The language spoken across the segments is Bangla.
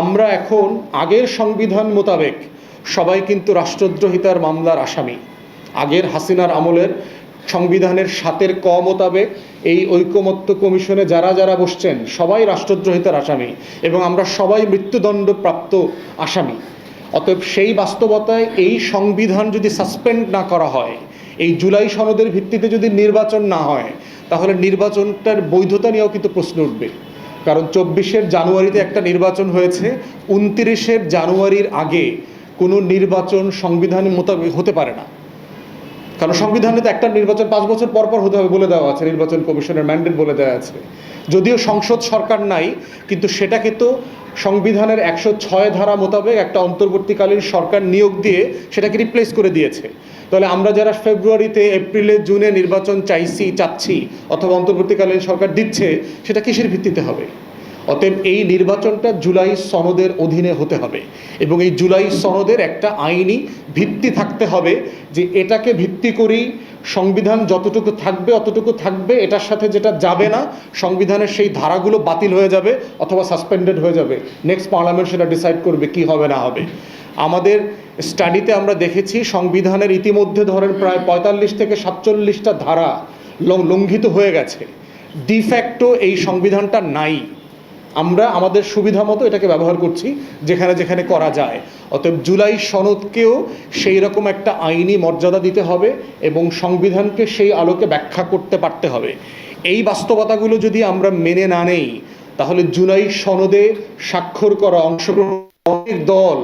আমরা এখন আগের সংবিধান মোতাবেক সবাই কিন্তু রাষ্ট্রদ্রোহিতার মামলার আসামি। আগের হাসিনার আমলের সংবিধানের সাতের ক মোতাবেক এই ঐকমত্য কমিশনে যারা যারা বসছেন, সবাই রাষ্ট্রদ্রোহিতার আসামি এবং আমরা সবাই মৃত্যুদণ্ড প্রাপ্ত আসামি। অতএব সেই বাস্তবতায় এই সংবিধান যদি সাসপেন্ড না করা হয়, এই জুলাই সনদের ভিত্তিতে যদি নির্বাচন না হয়, তাহলে নির্বাচনটার বৈধতা নিয়েও কিন্তু প্রশ্ন উঠবে। কারণ চব্বিশের জানুয়ারিতে একটা নির্বাচন হয়েছে, উনত্রিশের জানুয়ারির আগে কোনো নির্বাচন সংবিধান মোতাবেক হতে পারে না। কারণ সংবিধানে তো একটা নির্বাচন পাঁচ বছর পর পর হতে হবে বলে দেওয়া আছে, নির্বাচন কমিশনের ম্যান্ডেট বলে দেওয়া আছে। যদিও সংসদ সরকার নাই, কিন্তু সেটাকে তো সংবিধানের একশো ছয় ধারা মোতাবেক একটা অন্তর্বর্তীকালীন সরকার নিয়োগ দিয়ে সেটাকে রিপ্লেস করে দিয়েছে। তাহলে আমরা যারা ফেব্রুয়ারিতে এপ্রিলে জুনে নির্বাচন চাইছি, চাচ্ছি, অথবা অন্তর্বর্তীকালীন সরকার দিচ্ছে, সেটা কিসের ভিত্তিতে হবে? অতএব এই নির্বাচনটা জুলাই সনদের অধীনে হতে হবে এবং এই জুলাই সনদের একটা আইনি ভিত্তি থাকতে হবে যে এটাকে ভিত্তি করেই সংবিধান যতটুকু থাকবে, অতটুকু থাকবে, এটার সাথে যেটা যাবে না, সংবিধানের সেই ধারাগুলো বাতিল হয়ে যাবে অথবা সাসপেন্ডেড হয়ে যাবে। নেক্সট পার্লামেন্ট সেটা ডিসাইড করবে কি হবে, না হবে। আমাদের স্টাডিতে আমরা দেখেছি সংবিধানের ইতিমধ্যে ধরেন প্রায় পঁয়তাল্লিশ থেকে সাতচল্লিশটা ধারা লঙ্ঘিত হয়ে গেছে। ডিফ্যাক্টো এই সংবিধানটা নাই। আমরা আমাদের সুবিধা মতো এটাকে ব্যবহার করছি যেখানে যেখানে করা যায়। অতএব জুলাই সনদকেও সেই রকম একটা আইনি মর্যাদা দিতে হবে এবং সংবিধানকে সেই আলোকে ব্যাখ্যা করতে পারতে হবে। এই বাস্তবতাগুলো যদি আমরা মেনে না নেই, তাহলে জুলাই সনদে স্বাক্ষর করা, অংশগ্রহণ অনেক দল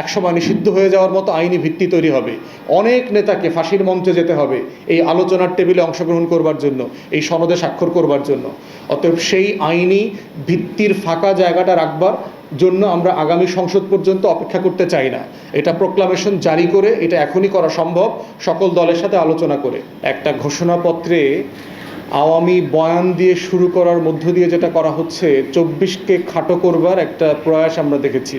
একসময় নিষিদ্ধ হয়ে যাওয়ার মতো আইনি ভিত্তি তৈরি হবে। অনেক নেতাকে ফাঁসির মঞ্চে যেতে হবে এই আলোচনার টেবিলে অংশগ্রহণ করবার জন্য, এই সনদে স্বাক্ষর করবার জন্য। অতএব সেই আইনি ভিত্তির ফাঁকা জায়গাটা রাখবার জন্য আমরা আগামী সংসদ পর্যন্ত অপেক্ষা করতে চাই না। এটা প্রোক্লামেশন জারি করে, এটা এখনই করা সম্ভব, সকল দলের সাথে আলোচনা করে। একটা ঘোষণাপত্রে আওয়ামী বয়ান দিয়ে শুরু করার মধ্য দিয়ে যেটা করা হচ্ছে, চব্বিশকে খাটো করবার একটা প্রয়াস আমরা দেখেছি।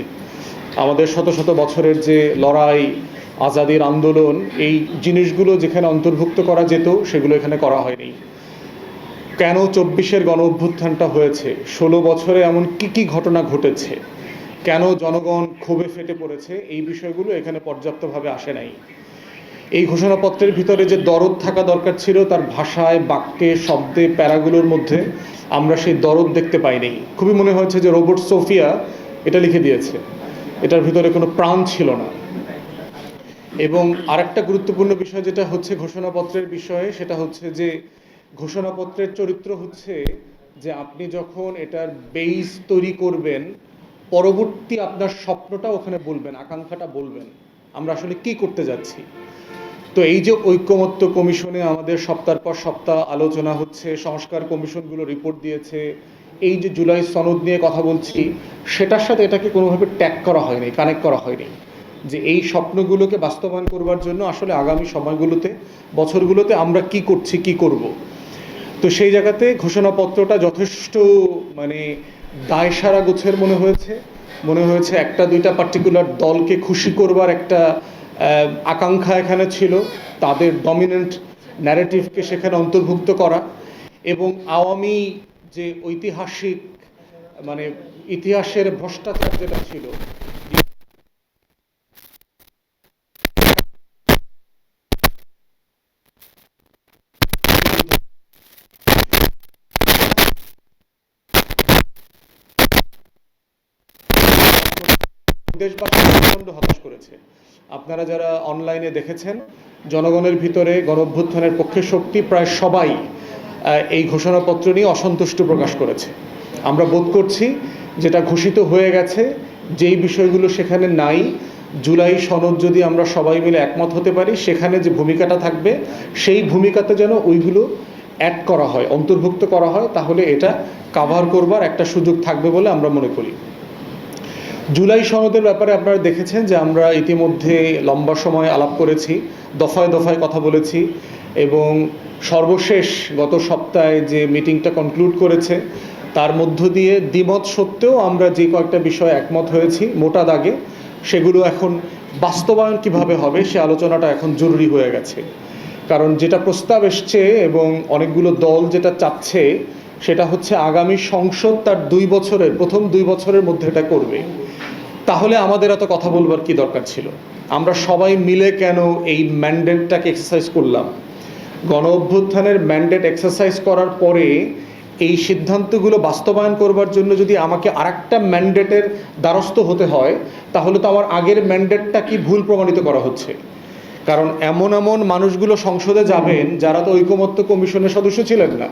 আমাদের শত শত বছরের যে লড়াই, আজাদির আন্দোলন, এই জিনিসগুলো যেখানে অন্তর্ভুক্ত করা যেত, সেগুলো এখানে করা হয়নি। কেন চব্বিশের গণ অভ্যুত্থানটা হয়েছে? ষোলো বছরে এমন কি কি ঘটনা ঘটেছে? কেন জনগণ ক্ষোভে ফেটে পড়েছে? এই বিষয়গুলো এখানে পর্যাপ্তভাবে আসে নাই। এই ঘোষণাপত্রের ভিতরে যে দরদ থাকা দরকার ছিল, তার ভাষায়, বাক্যে, শব্দে, প্যারাগুলোর মধ্যে আমরা সেই দরদ দেখতে পাইনি। খুবই মনে হয়েছে যে রোবট সোফিয়া এটা লিখে দিয়েছে। এটার ভিতরে কোনো প্রাণ ছিল না। এবং আরেকটা গুরুত্বপূর্ণ বিষয় যেটা হচ্ছে ঘোষণাপত্রের বিষয়ে, সেটা হচ্ছে যে ঘোষণাপত্রের চরিত্র হচ্ছে যে আপনি যখন এটার বেইস তৈরি করবেন, পরবর্তী আপনার স্বপ্নটা ওখানে বলবেন, আকাঙ্ক্ষাটা বলবেন, আমরা আসলে কি করতে যাচ্ছি? তো এই যে ঐক্যমত্য কমিশনে আমাদের সপ্তাহ পর সপ্তাহ আলোচনা হচ্ছে, সংস্কার কমিশনগুলো রিপোর্ট দিয়েছে এই যে জুলাই সনদ নিয়ে কথা বলছি, সেটার সাথে এটাকে কোনোভাবে ট্যাগ করা হয়নি কানেক্ট করা হয়নি। যে এই স্বপ্নগুলোকে বাস্তবায়ন করবার জন্য আসলে আগামী সময়গুলোতে, বছরগুলোতে আমরা কি করছি, কি করব? তো সেই জায়গাতে ঘোষণাপত্রটা যথেষ্ট মানে দায়সারা গোছের মনে হয়েছে। মনে হয়েছে একটা, দুইটা পার্টিকুলার দলকে খুশি করবার একটা আকাঙ্ক্ষা এখানে ছিল, তাদের ডমিনেন্ট ন্যারেটিভকে সেখানে অন্তর্ভুক্ত করা। এবং আওয়ামী যে ঐতিহাসিক মানে ইতিহাসের ভ্রষ্টাচার যেটা ছিল দেশবাসী হতাশ করেছে। আপনারা যারা অনলাইনে দেখেছেন, জনগণের ভিতরে গণঅভ্যুত্থানের পক্ষে শক্তি প্রায় সবাই এই ঘোষণাপত্র নিয়ে অসন্তুষ্ট প্রকাশ করেছে। আমরা বোধ করছি যেটা ঘোষিত হয়ে গেছে, যেই বিষয়গুলো সেখানে নাই, জুলাই সনদ যদি আমরা সবাই মিলে একমত হতে পারি, সেখানে যে ভূমিকাটা থাকবে, সেই ভূমিকাতে যেন ওইগুলো অ্যাড করা হয়, অন্তর্ভুক্ত করা হয়, তাহলে এটা কাভার করবার একটা সুযোগ থাকবে বলে আমরা মনে করি। জুলাই সনদের ব্যাপারে আপনারা দেখেছেন যে আমরা ইতিমধ্যে লম্বা সময় আলাপ করেছি, দফায় দফায় কথা বলেছি এবং সর্বশেষ গত সপ্তাহে যে মিটিংটা কনক্লুড করেছে, তার মধ্য দিয়ে দ্বিমত সত্ত্বেও আমরা যে কয়েকটা বিষয়ে একমত হয়েছি, মোটা দাগে, সেগুলো এখন বাস্তবায়ন কীভাবে হবে, সে আলোচনাটা এখন জরুরি হয়ে গেছে। কারণ যেটা প্রস্তাব এসছে এবং অনেকগুলো দল যেটা চাচ্ছে, সেটা হচ্ছে আগামী সংসদ তার দুই বছরের, প্রথম দুই বছরের মধ্যে এটা করবে। তাহলে আমাদের এত কথা বলবার কি দরকার ছিল? আমরা সবাই মিলে কেন এই ম্যান্ডেটটাকে এক্সারসাইজ করলাম? গণ অভ্যুত্থানের ম্যান্ডেট এক্সারসাইজ করার পরে এই সিদ্ধান্তগুলো বাস্তবায়ন করবার জন্য যদি আমাকে আরেকটা ম্যান্ডেটের দ্বারস্থ হতে হয়, তাহলে তো আমার আগের ম্যান্ডেটটা কি ভুল প্রমাণিত করা হচ্ছে? কারণ এমন এমন মানুষগুলো সংসদে যাবেন, যারা তো ঐকমত্য কমিশনের সদস্য ছিলেন না।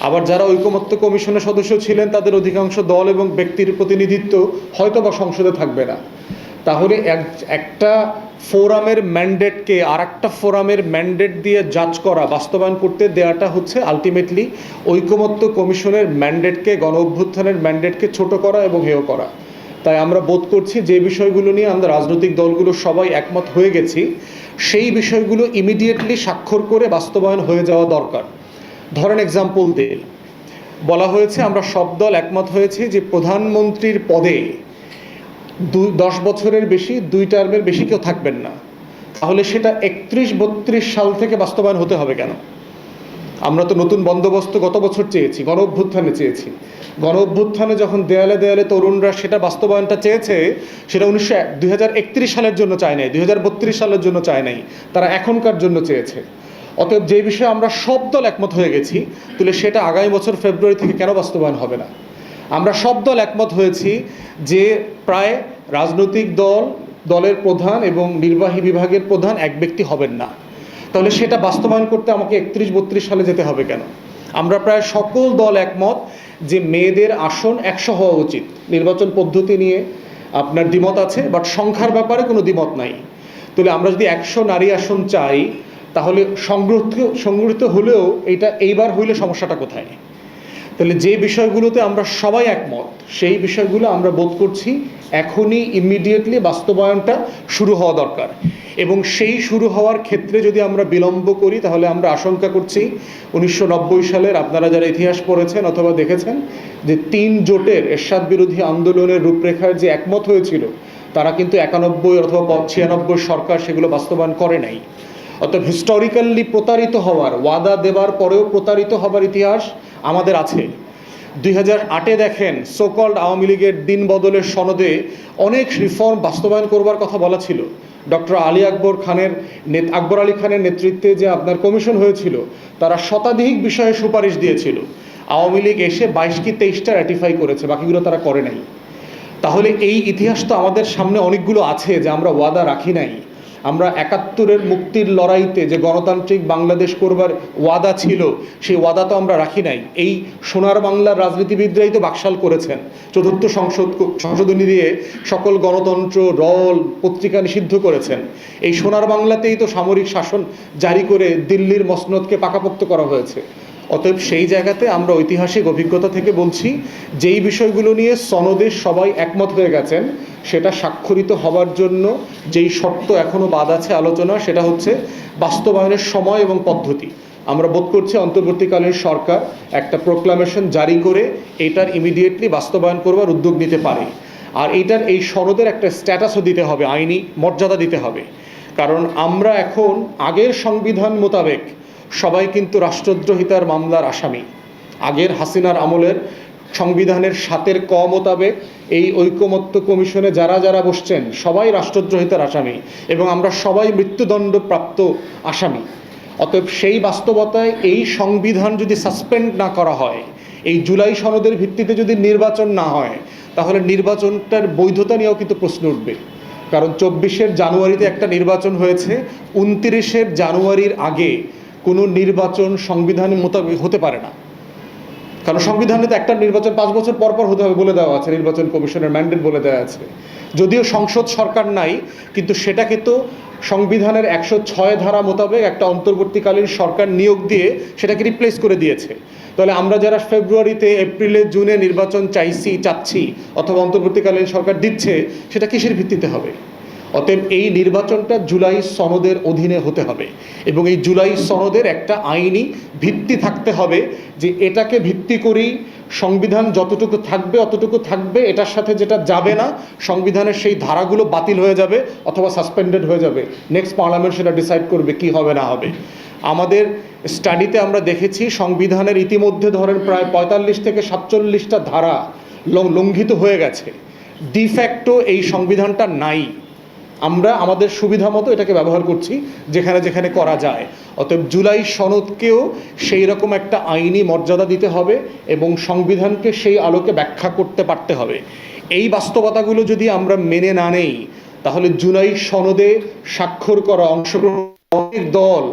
আবার যারা ঐকমত্য কমিশনের সদস্য ছিলেন, তাদের অধিকাংশ দল এবং ব্যক্তির প্রতিনিধিত্ব হয়তো বা সংসদে থাকবে না। তাহলে এক, একটা ফোরামের ম্যান্ডেটকে আর একটা ফোরামের ম্যান্ডেট দিয়ে জাজ করা, বাস্তবায়ন করতে দেওয়াটা হচ্ছে আলটিমেটলি ঐকমত্য কমিশনের ম্যান্ডেটকে গণ অভ্যুত্থানের ম্যান্ডেটকে ছোট করা এবং হেয় করা। তাই আমরা বোধ করছি যে বিষয়গুলো নিয়ে আমরা রাজনৈতিক দলগুলো সবাই একমত হয়ে গেছি, সেই বিষয়গুলো ইমিডিয়েটলি স্বাক্ষর করে বাস্তবায়ন হয়ে যাওয়া দরকার। ধরেন এক্সাম্পল দিয়ে। বলা হয়েছে আমরা সব দল একমত হয়েছি যে প্রধানমন্ত্রীর পদে দশ বছরের বেশি, দুই টার্মের বেশি কেউ থাকবেন না। তাহলে সেটা একত্রিশ বত্রিশ সাল থেকে বাস্তবায়ন হতে হবে কেন? আমরা তো নতুন বন্দোবস্ত গত বছর চেয়েছি, গণ অভ্যুত্থানে চেয়েছি। গণ অভ্যুত্থানে যখন দেয়ালে দেয়ালে তরুণরা সেটা বাস্তবায়নটা চেয়েছে, সেটা উনিশশো দুই সালের জন্য চায় নাই, দুই হাজার বত্রিশ সালের জন্য চায় নাই, তারা এখনকার জন্য চেয়েছে। অতএব যে বিষয়ে আমরা সব দল একমত হয়ে গেছি, তাহলে সেটা আগামী বছর ফেব্রুয়ারি থেকে কেন বাস্তবায়ন হবে না? আমরা সব দল একমত হয়েছি যে প্রায় রাজনৈতিক দল, দলের প্রধান এবং নির্বাহী বিভাগের প্রধান এক ব্যক্তি হবেন না। তাহলে সেটা বাস্তবায়ন করতে আমাকে একত্রিশ বত্রিশ সালে যেতে হবে কেন? আমরা প্রায় সকল দল একমত যে মেয়েদের আসন একশো হওয়া উচিত। নির্বাচন পদ্ধতি নিয়ে আপনার দ্বিমত আছে বাট সংখ্যার ব্যাপারে কোনো দ্বিমত নাই। তাহলে আমরা যদি একশো নারী আসন চাই, তাহলে সংগৃহীত সংগৃহীত হলেও এটা এইবার হইলে সমস্যাটা কোথায়? তাহলে যে বিষয়গুলোতে আমরা সবাই একমত, সেই বিষয়গুলো আমরা বোধ করছি এখনই ইমিডিয়েটলি বাস্তবায়নটা শুরু হওয়া দরকার। এবং সেই শুরু হওয়ার ক্ষেত্রে যদি আমরা বিলম্ব করি, তাহলে আমরা আশঙ্কা করছি উনিশশো নব্বই সালের, আপনারা যারা ইতিহাস পড়েছেন অথবা দেখেছেন, যে তিন জোটের এরশাদ বিরোধী আন্দোলনের রূপরেখার যে একমত হয়েছিল, তারা কিন্তু একানব্বই অথবা ছিয়ানব্বই সরকার সেগুলো বাস্তবায়ন করে নাই। অর্থাৎ হিস্টোরিক্যালি প্রতারিত হওয়ার, ওয়াদা দেবার পরেও প্রতারিত হবার ইতিহাস আমাদের আছে। দুই হাজার আটে দেখেন সোকল্ড আওয়ামী লীগের দিন বদলের সনদে অনেক রিফর্ম বাস্তবায়ন করবার কথা বলা ছিল। ডক্টর আলী আকবর খানের আকবর আলী খানের নেতৃত্বে যে আপনার কমিশন হয়েছিল, তারা শতাধিক বিষয়ে সুপারিশ দিয়েছিল। আওয়ামী লীগ এসে বাইশ কি তেইশটা র্যাটিফাই করেছে, বাকিগুলো তারা করে নাই। তাহলে এই ইতিহাস তো আমাদের সামনে অনেকগুলো আছে যে আমরা ওয়াদা রাখি নাই। আমরা একাত্তরের মুক্তির লড়াইতে যে গণতান্ত্রিক বাংলাদেশ করবার ওয়াদা ছিল, সেই ওয়াদা তো আমরা রাখি নাই। এই সোনার বাংলার রাজনীতিবিদরাই তো বাকশাল করেছেন। চতুর্থ সংসদ সংশোধনী দিয়ে সকল গণতন্ত্র রল পত্রিকা নিষিদ্ধ করেছেন। এই সোনার বাংলাতেই তো সামরিক শাসন জারি করে দিল্লির মসনদকে পাকাপোক্ত করা হয়েছে। অতএব সেই জায়গাতে আমরা ঐতিহাসিক অভিজ্ঞতা থেকে বলছি, যেই বিষয়গুলো নিয়ে সনদে সবাই একমত হয়ে গেছেন, সেটা স্বাক্ষরিত হবার জন্য যেই শর্ত এখনও বাদ আছে আলোচনা, সেটা হচ্ছে বাস্তবায়নের সময় এবং পদ্ধতি। আমরা বোধ করছি অন্তর্বর্তীকালীন সরকার একটা প্রোক্লামেশন জারি করে এটার ইমিডিয়েটলি বাস্তবায়ন করবার উদ্যোগ নিতে পারে। আর এইটার এই সনদের একটা স্ট্যাটাসও দিতে হবে, আইনি মর্যাদা দিতে হবে। কারণ আমরা এখন আগের সংবিধান মোতাবেক সবাই কিন্তু রাষ্ট্রদ্রোহিতার মামলার আসামি। আগের হাসিনার আমলের সংবিধানের সাতের ক মোতাবেক এই ঐকমত্য কমিশনে যারা যারা বসছেন, সবাই রাষ্ট্রদ্রোহিতার আসামি এবং আমরা সবাই মৃত্যুদণ্ড প্রাপ্ত আসামি। অতএব সেই বাস্তবতায় এই সংবিধান যদি সাসপেন্ড না করা হয়, এই জুলাই সনদের ভিত্তিতে যদি নির্বাচন না হয়, তাহলে নির্বাচনটার বৈধতা নিয়েও কিন্তু প্রশ্ন উঠবে। কারণ চব্বিশের জানুয়ারিতে একটা নির্বাচন হয়েছে, উনত্রিশের জানুয়ারির আগে কোনো নির্বাচন সংবিধান মোতাবেক হতে পারে না। কারণ সংবিধানে তো একটা নির্বাচন পাঁচ বছর পর পর হতে হবে বলে দেওয়া আছে নির্বাচন কমিশনের ম্যান্ডেট বলে দেওয়া আছে। যদিও সংসদ সরকার নাই কিন্তু সেটাকে তো সংবিধানের একশো ছয় ধারা মোতাবেক একটা অন্তর্বর্তীকালীন সরকার নিয়োগ দিয়ে সেটাকে রিপ্লেস করে দিয়েছে। তাহলে আমরা যারা ফেব্রুয়ারিতে এপ্রিলে জুনে নির্বাচন চাইছি চাচ্ছি অথবা অন্তর্বর্তীকালীন সরকার দিচ্ছে সেটা কিসের ভিত্তিতে হবে? অতএব এই নির্বাচনটা জুলাই সনদের অধীনে হতে হবে এবং এই জুলাই সনদের একটা আইনি ভিত্তি থাকতে হবে যে এটাকে ভিত্তি করেই সংবিধান যতটুকু থাকবে, অতটুকু থাকবে, এটার সাথে যেটা যাবে না, সংবিধানের সেই ধারাগুলো বাতিল হয়ে যাবে অথবা সাসপেন্ডেড হয়ে যাবে। নেক্সট পার্লামেন্ট সেটা ডিসাইড করবে কি হবে, না হবে। আমাদের স্টাডিতে আমরা দেখেছি সংবিধানের ইতিমধ্যে ধরেন প্রায় পঁয়তাল্লিশ থেকে সাতচল্লিশটা ধারা লঙ্ঘিত হয়ে গেছে। ডিফ্যাক্টো এই সংবিধানটা নাই। আমরা আমাদের সুবিধা মতো এটাকে ব্যবহার করছি যেখানে যেখানে করা যায়। অতএব জুলাই সনদকেও সেই রকম একটা আইনি মর্যাদা দিতে হবে এবং সংবিধানকে সেই আলোকে ব্যাখ্যা করতে পারতে হবে। এই বাস্তবতাগুলো যদি আমরা মেনে না নেই, তাহলে জুলাই সনদে স্বাক্ষর করা, অংশগ্রহণ অনেক দল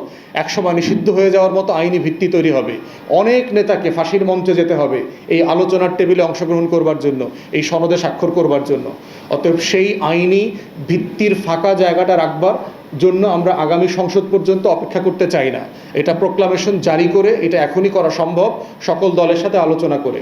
একসময় নিষিদ্ধ হয়ে যাওয়ার মতো আইনি ভিত্তি তৈরি হবে। অনেক নেতাকে ফাঁসির মঞ্চে যেতে হবে এই আলোচনার টেবিলে অংশগ্রহণ করবার জন্য, এই সনদে স্বাক্ষর করবার জন্য। অতএব সেই আইনি ভিত্তির ফাঁকা জায়গাটা রাখবার জন্য আমরা আগামী সংসদ পর্যন্ত অপেক্ষা করতে চাই না। এটা প্রোক্লামেশন জারি করে, এটা এখনই করা সম্ভব। সকল দলের সাথে আলোচনা করে।